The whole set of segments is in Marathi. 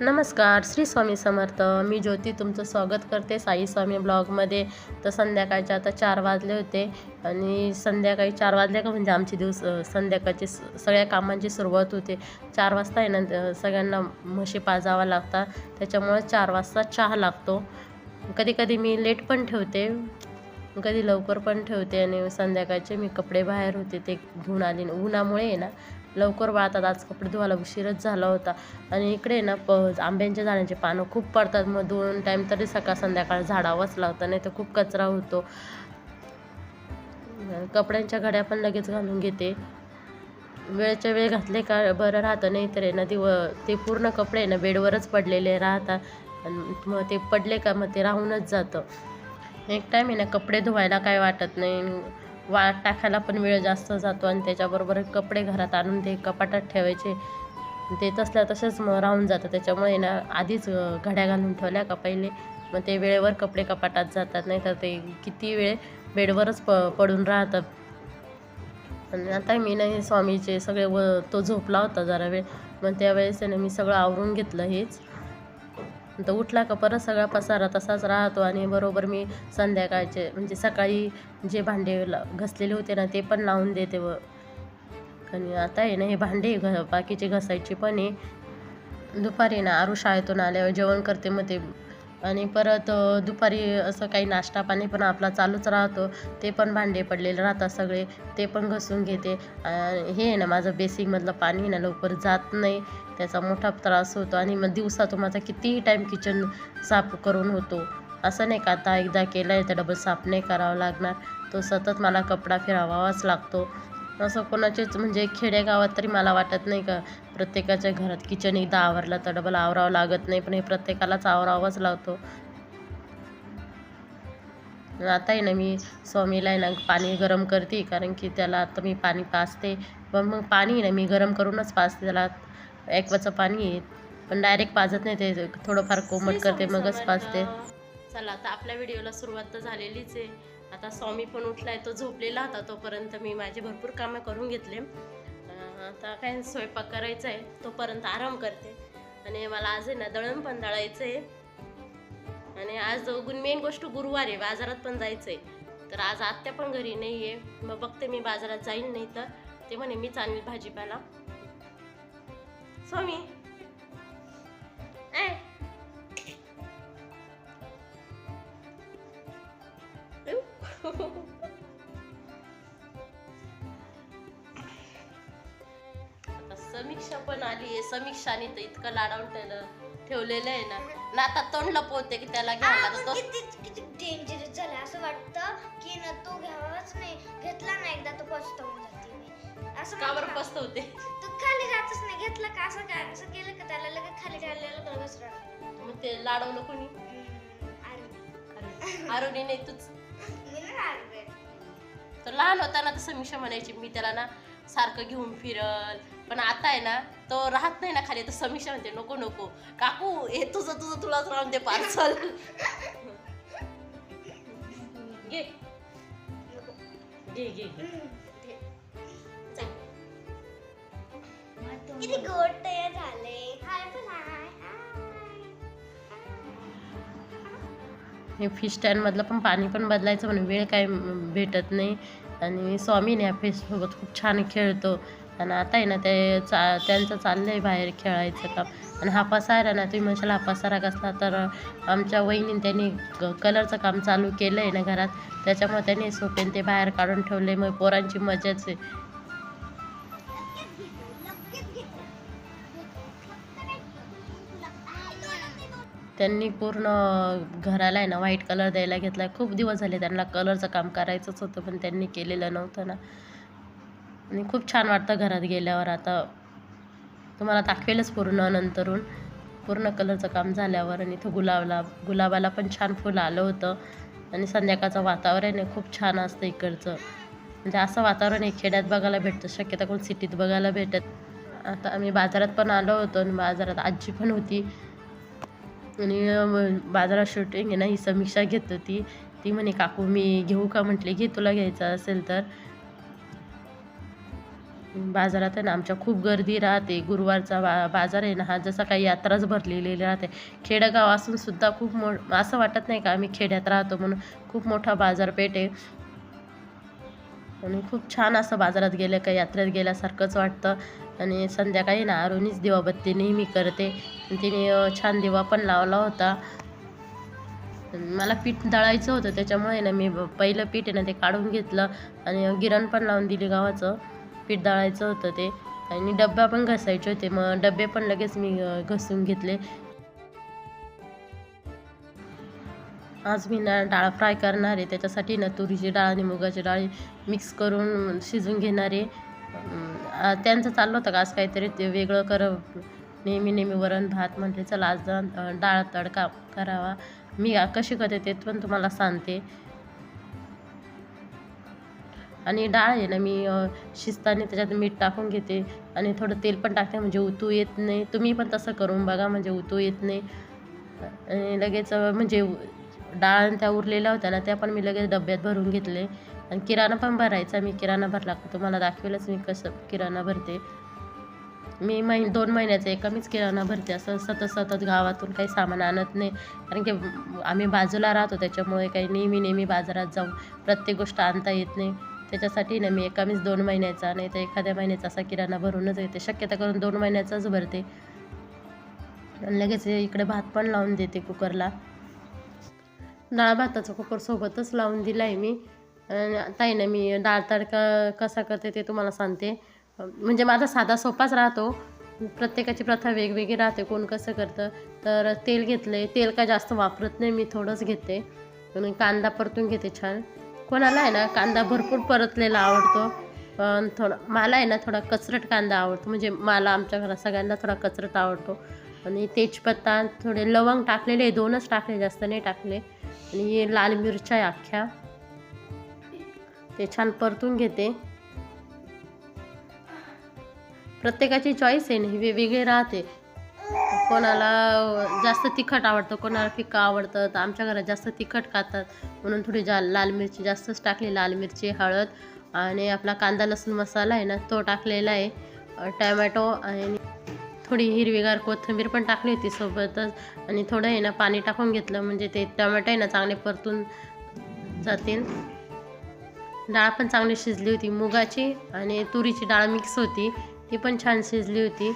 नमस्कार श्री स्वामी समर्थ. मी ज्योती तुमचं स्वागत करते साई स्वामी ब्लॉगमध्ये. तर संध्याकाळचे आता चार वाजले होते आणि संध्याकाळी चार वाजले का म्हणजे आमचे दिवस संध्याकाळचे संध्याकाळची स- सगळ्या कामांची सुरुवात होते. चार वाजता आहे ना सगळ्यांना म्हशी पाजावा लागतात. त्याच्यामुळे चार वाजता चहा लागतो. कधी कधी मी लेट पण ठेवते कधी लवकर पण ठेवते आणि संध्याकाळचे मी कपडे बाहेर होते ते घेऊन आले उन्हामुळे आहे ना लवकर वाळतात. आज कपडे धुवायला उशीरच झाला होता. आणि इकडे ना प आंब्यांच्या झाडांचे पानं खूप पडतात. मग दोन टाईम तरी सकाळ संध्याकाळ झाडावंच लागतं नाही तर खूप कचरा होतो. कपड्यांच्या घड्या पण लगेच घालून घेते. वेळच्या वेळ घातले का बरं राहतं. नाही तर आहे ना दिव ते पूर्ण कपडे आहे ना बेडवरच पडलेले राहतात. आणि मग ते पडले का मग ते राहूनच जातं. एक टाईम आहे ना कपडे धुवायला काय वाटत नाही. वाळत टाकायला पण वेळ जास्त जातो आणि त्याच्याबरोबर कपडे घरात आणून ते कपाटात ठेवायचे. ते तसल्या तसेच मग राहून जातं. त्याच्यामुळे ना आधीच घड्या घालून ठेवल्या का पहिले? मग ते वेळेवर कपडे कपाटात जातात. नाही तर ते किती वेळ बेडवरच प पडून राहतात. आणि आता मी ना हे स्वामीचे सगळे व तो झोपला होता जरा वेळ. मग त्यावेळेस त्याने ना मी सगळं आवरून घेतलं हेच. तर उठला का परत सगळा पसारा तसाच राहतो आणि बरोबर मी संध्याकाळचे म्हणजे सकाळी जे भांडे घसलेले होते ना ते पण लावून देते व. आणि आता आहे ना हे भांडे घ बाकीचे घसायचे पण आहे. दुपारी ना आरू शाळेतून आल्यावर जेवण करते मग ते आणि परत दुपारी असं काही नाश्ता पाणी पण आपला चालूच राहतो. ते पण भांडे पडलेले राहतात सगळे. ते पण घसून घेते. हे आहे ना माझं बेसिकमधलं पाणी ना लवकर जात नाही. त्याचा मोठा त्रास होतो. आणि मग दिवसातून माझा कितीही टाईम किचन साफ करून होतो. असं नाही का आता एकदा केलं आहे तर डबल साफ नाही करावं लागणार. तो सतत मला कपडा फिरवावाच लागतो. असं कोणाचेच म्हणजे खेडेगावात तरी मला वाटत नाही का प्रत्येकाच्या घरात किचन एकदा आवरलं तर डबल आवरावं लागत नाही पण हे प्रत्येकालाच आवरावाच लागतो आता आहे ना मी स्वामीला आहे ना पाणी गरम करते कारण की त्याला आता मी पाणी पाजते. पण मग पाणी ना मी गरम करूनच पाजते त्याला ॲक्वाचं पाणी आहे पण डायरेक्ट पाजत नाही ते थोडंफार कोमट करते मगच पाजते. चला आता आपल्या व्हिडिओला सुरुवात तर झालेलीच आहे. आता स्वामी पण उठला आहे तो झोपलेला होता तोपर्यंत मी माझे भरपूर कामं करून घेतले. आता काय स्वयंपाक करायचा आहे तोपर्यंत आराम करते. आणि मला आज आहे ना दळण पण दळायचं आहे आणि आज मेन गोष्ट गुरुवार आहे बाजारात पण जायचं आहे तर आज आत्या पण घरी नाही आहे मग बघते मी बाजारात जाईल नाही तर. ते म्हणे मीच आणली भाजीपाला. स्वामी पण आली आहे. समीक्षाने तर इतकं लाडावून त्याला ठेवलेलं आहे ना. ना आता तोंड लपवते की त्याला घ्यायला तर तो किती किती डेंजरस झालं असं वाटतं की ना तो घ्यावाच नाही. घेतला ना एकदा तो पछतावून जाते मी. असं का बरं म्हणतात. पसतवते तो खाली जातच नाही. घेतला का? असं काय? असं केलं का त्याला? लगेच खाली का लगेच राहतं. मग ते लाडवलं कोणी? हम्म, अरे, आरोनी नाही तूच. मी नाही लागले. तर लहान होताना तर समीक्षा म्हणायची मी त्याला ना सारखं घेऊन फिरल पण आता आहे ना तो राहत नाही ना खाली तर समीक्षा म्हणते नको नको. काकू हे तुझं तुझं तुलाच राहून दे पार्सल घे. घे घे घे. किती गोड तयार झाले. हाय पण हाय हे फिश स्टँडमधलं पण पाणी पण बदलायचं म्हणून वेळ काय भेटत नाही. आणि स्वामीने या फिशसोबत खूप छान खेळतो. आणि आता आहे ना ते चा त्यांचं चाललं आहे बाहेर खेळायचं काम. आणि हा पसारा ना तुम्ही म्हणशाल हा पसारा कसला तर आमच्या वहिनीने त्यांनी क कलरचं काम चालू केलं आहे ना घरात. त्याच्यामुळे त्यांनी सोपेन ते बाहेर काढून ठेवले मग पोरांची मजाच आहे. त्यांनी पूर्ण घराला आहे ना व्हाईट कलर द्यायला घेतला. आहे खूप दिवस झाले त्यांना कलरचं काम करायचंच होतं पण त्यांनी केलेलं नव्हतं ना. आणि खूप छान वाटतं घरात गेल्यावर. आता तुम्हाला दाखवेलच पूर्ण नंतरून. पूर्ण कलरचं काम झाल्यावर आणि इथं गुलाबला गुलाबाला पण छान फुलं आलं होतं. आणि संध्याकाळचं वातावरण आहे खूप छान असतं इकडचं. म्हणजे असं वातावरण हे खेड्यात बघायला भेटतं शक्यता कोण सिटीत बघायला भेटत. आता आम्ही बाजारात पण आलो होतो आणि बाजारात आजी पण होती. आणि बाजारात शूटिंग आहे ना ही समीक्षा घेत होती. ती म्हणे काकू मी घेऊ का? म्हटले घे तुला घ्यायचं असेल तर. बाजारात आहे ना आमच्या खूप गर्दी राहते. गुरुवारचा बा बाजार आहे ना हा जसा काही यात्राच भरलेली राहते. खेडेगाव असून सुद्धा खूप मो असं वाटत नाही का आम्ही खेड्यात राहतो म्हणून खूप मोठा बाजारपेठ आहे. आणि खूप छान असं बाजारात गेलं का यात्रेत गेल्यासारखंच वाटतं. आणि संध्याकाळी ना अरुणीच दिवाबत्ती नेहमी करते. आणि तिने छान दिवा पण लावला होता. मला पीठ दळायचं होतं त्याच्यामुळे ना मी पहिलं पीठ आहे ना ते काढून घेतलं. आणि गिरण पण लावून दिली गावाचं पीठ दळायचं होतं ते. आणि डब्बा पण घसायचे होते. मग डबे पण लगेच मी घसून घेतले. आज मी ना डाळ फ्राय करणार आहे. त्याच्यासाठी ना तुरीची डाळ आणि मुगाची डाळ मिक्स करून शिजून घेणार आहे. त्यांचं चाललं होतं का? आज काहीतरी ते वेगळं कर नेहमी नेहमी वरण भात म्हटले चला आज डाळ तडका करावा. मी कशी करते ते पण तुम्हाला सांगते. आणि डाळ आहे ना मी अं, शिजताना त्याच्यात मीठ टाकून घेते आणि थोडं तेल पण टाकते म्हणजे उतू येत नाही. तुम्ही पण तसं करून बघा म्हणजे उतू येत नाही. आणि लगेच म्हणजे उ- डाळ त्या उरलेल्या होत्या ना त्या पण मी लगेच डब्यात भरून घेतले. आणि किराणा पण भरायचा मी किराणा भरला. तुम्हाला दाखवेलच मी कसं किराणा भरते. मी महिन दोन महिन्याचा कमीच मीच किराणा भरते. असं सतत सतत गावातून काही सामान आणत नाही. कारण की आम्ही बाजूला राहतो त्याच्यामुळे काही नेहमी नेहमी बाजारात जाऊन प्रत्येक गोष्ट आणता येत नाही. त्याच्यासाठी ना मी एका मीच दोन महिन्याचा नाही तर एखाद्या महिन्याचा असा किराणा भरूनच येते. शक्यता करून दोन महिन्याचाच भरते. आणि लगेच इकडे भात पण लावून देते कुकरला. डाळ भाताचा कुकर सोबतच लावून दिला आहे मी. आणि आता ना मी डाळ तडका कसा करते ते तुम्हाला सांगते. म्हणजे माझा साधा सोपाच राहतो. प्रत्येकाची प्रथा वेगवेगळी राहते कोण कसं करतं. तर तेल घेतलं आहे तेल काय जास्त वापरत नाही मी थोडंच घेते. कांदा परतून घेते छान. कोणाला आहे ना कांदा भरपूर परतलेला आवडतो पण थोडा मला आहे ना थोडा कचरट कांदा आवडतो. म्हणजे मला आमच्या घरात सगळ्यांना थोडा कचरट आवडतो. आणि तेजपत्ता थोडे लवंग टाकलेले दोनच टाकले जास्त नाही टाकले. आणि हे लाल मिरच्या अख्ख्या. ते छान परतून घेते. प्रत्येकाची चॉईस आहे ना ही वेगवेगळी राहते. कोणाला जास्त तिखट आवडतं कोणाला फिक्का आवडतं तर आमच्या घरात जास्त तिखट खातात. म्हणून थोडी जा लाल मिरची जास्तच टाकली लाल मिरची हळद आणि आपला कांदा लसूण मसाला आहे ना तो टाकलेला आहे. टॅमॅटो आणि थोडी हिरवीगार कोथिंबीर पण टाकली होती सोबतच. आणि थोडं आहे ना पाणी टाकून घेतलं म्हणजे ते टमॅटो आहे ना चांगले परतून जातील. डाळ पण चांगली शिजली होती मुगाची आणि तुरीची डाळ मिक्स होती ती पण छान शिजली होती.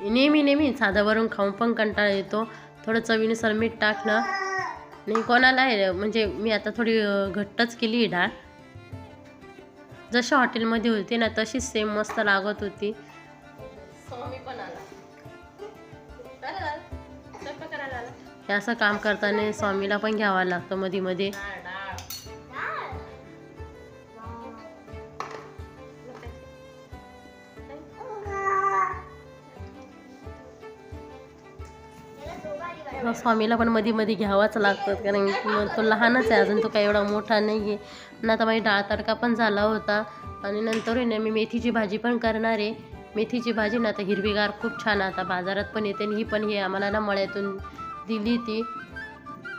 नेहमी नेहमी साधा वरून खाऊन पण कंटाळा येतो. थोडं चवीनुसार मीठ टाकणं आणि कोणाला आहे म्हणजे मी आता थोडी घट्टच केली डाळ. जशी हॉटेलमध्ये होती ना तशीच सेम मस्त लागत होती. हे असं काम करताना स्वामीला पण घ्यावं लागतं मध्ये मध्ये स्वामीला पण मध्ये मध्ये घ्यावाच लागतं कारण की मग तो लहानच आहे अजून तो काही एवढा मोठा नाही आहे आणि आता माझी डाळ तडका पण झाला होता. आणि नंतर ना मी मेथीची भाजी पण करणार आहे. मेथीची भाजी ना आता हिरवीगार खूप छान आता बाजारात पण येते आणि ही पण हे आम्हाला ना मळ्यातून दिली ती.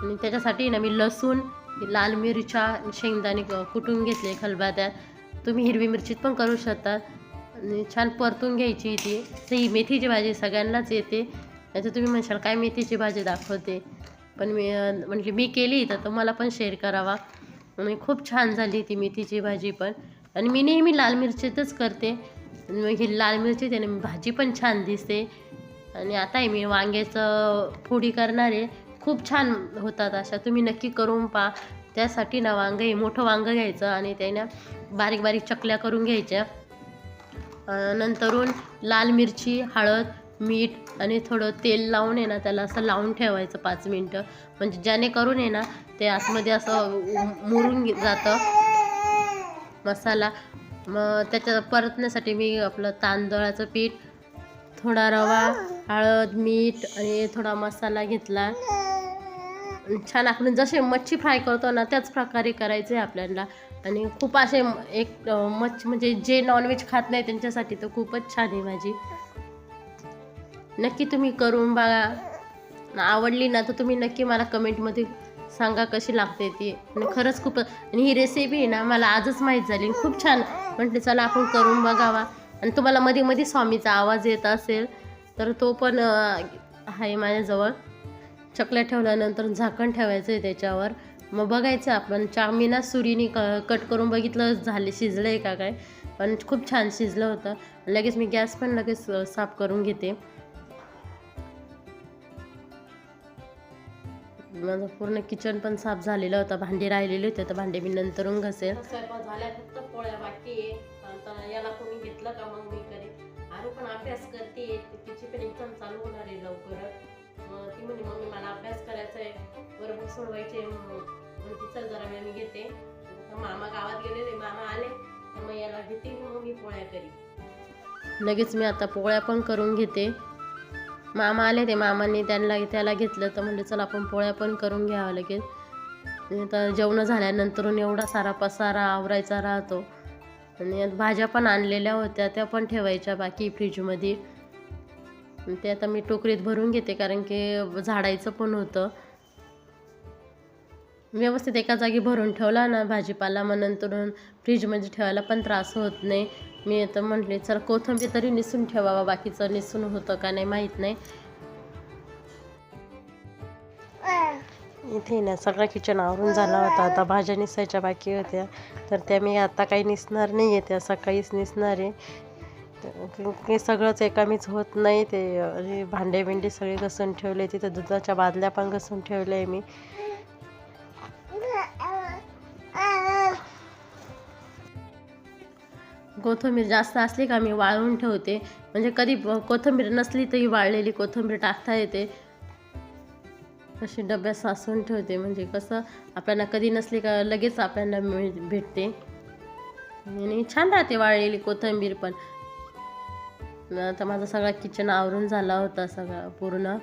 आणि त्याच्यासाठी ना मी लसूण लाल मिरच्या शेंगदाणे क- कुटून घेतले खलबत्यात. तुम्ही हिरवी मिरचीत पण करू शकता. आणि छान परतून घ्यायची ती. तर ही मेथीची भाजी सगळ्यांनाच येते. नाहीतर तुम्ही म्हणशाल काय मेथीची भाजी दाखवते. पण मी म्हणजे म्हटली मी केली तर तुम्हाला पण शेअर करावा. आणि खूप छान झाली ती मेथीची भाजी पण. आणि मी नेहमी लाल मिरचीतच करते. ही लाल मिरची त्याने भाजी पण छान दिसते. आणि आता मी वांग्याचं फोडी करणार आहे. खूप छान होतात अशा. तुम्ही नक्की करून पहा. त्यासाठी ना वांगं हे मोठं वांगं घ्यायचं आणि त्यानं बारीक बारीक चकल्या करून घ्यायच्या. नंतरून लाल मिरची हळद मीठ आणि थोडं तेल लावून आहे ना त्याला असं लावून ठेवायचं पाच मिनटं. म्हणजे जेणेकरून आहे ना ते आतमध्ये असं मुरून जातं. मसाला. मग त्याच्या परतण्यासाठी मी आपलं तांदळाचं पीठ थोडा रवा हळद मीठ आणि थोडा मसाला घेतला. छान आपण जसे मच्छी फ्राय करतो ना त्याच प्रकारे करायचं आहे आपल्याला. आणि खूप असे एक मच्छी म्हणजे जे नॉनव्हेज खात नाही त्यांच्यासाठी तर खूपच छान आहे भाजी नक्की तुम्ही करून बघा. आवडली ना तर तुम्ही नक्की मला कमेंटमध्ये सांगा कशी लागते ती. आणि खरंच खूप आणि ही रेसिपी आहे ना मला आजच माहीत झाली. खूप छान म्हटलं चला आपण करून बघावा. आणि तुम्हाला मध्ये मध्ये स्वामीचा आवाज येत असेल तर तो पण आहे माझ्याजवळ. चकल्या ठेवल्यानंतर झाकण ठेवायचं आहे त्याच्यावर. मग बघायचं आपण. चामीना सुरीने क कट करून बघितलं झाले शिजलं आहे का काय? पण खूप छान शिजलं होतं. लगेच मी गॅस पण लगेच साफ करून घेते. माझं पूर्ण किचन पण साफ झालेलं होतं भांडी राहिलेली होती तर भांडे मी नंतरून घसेल. स्वयंपाक झाल्या फक्त पोळ्या बाकी आहे. आता याला कोणी घेतलं का मग मी करेन. आरू पण अभ्यास करते. तिची पण एक्झाम चालू होणार आहे लवकरच ती म्हणे मम्मी मला अभ्यास करायचा आहे. बरोबर सोडवायचे जरा वेळ मी घेते. मामा गावात गेलेले मामा आले. तर मग याला घेते मग मी पोळ्या करी लगेच मी आता पोळ्या पण करून घेते. मामा आले ते मामाने त्यांना त्याला घेतलं. तर म्हणजे चला आपण पोळ्या पण करून घ्यावं लगेच. तर आता जेवण झाल्यानंतरून एवढा सारा पसारा आवरायचा राहतो. आणि भाज्या पण आणलेल्या होत्या त्या पण ठेवायच्या बाकी फ्रीजमध्ये. ते आता मी टोकरीत भरून घेते कारण की झाडायचं पण होतं. व्यवस्थित एका जागी भरून ठेवला ना भाजीपाला मग नंतर फ्रीजमध्ये ठेवायला पण त्रास होत नाही. मी आता म्हटले चल कोथंबीर तरी निसून ठेवावा बाकीचं निसून होतं का नाही माहीत नाही. इथे ना सगळं किचन आवरून झाला होता. आता भाज्या निसायच्या बाकी होत्या. तर त्या मी आता काही निसणार नाही आहे त्या सकाळीच निसणार आहे. तर सगळंच एकामीच होत नाही. ते भांडे बिंडे सगळे घसून ठेवले. तिथं दुधाच्या बादल्या पण घसून ठेवल्या आहे मी. कोथिंबीर जास्त असली का मी वाळवून ठेवते. म्हणजे कधी कोथिंबीर नसली तरी वाळलेली कोथिंबीर टाकता येते. अशी डब्यात साचवून ठेवते. म्हणजे कसं आपल्याला कधी नसली का लगेच आपल्याला मिळ भेटते. आणि छान राहते वाळलेली कोथिंबीर पण. आता माझा सगळा किचन आवरून झाला होता सगळा पूर्ण.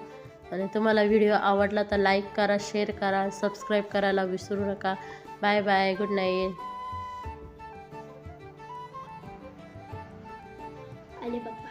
आणि तुम्हाला व्हिडिओ आवडला तर लाईक करा शेअर करा सबस्क्राईब करायला विसरू नका. बाय बाय गुड नाईट आले पप्पा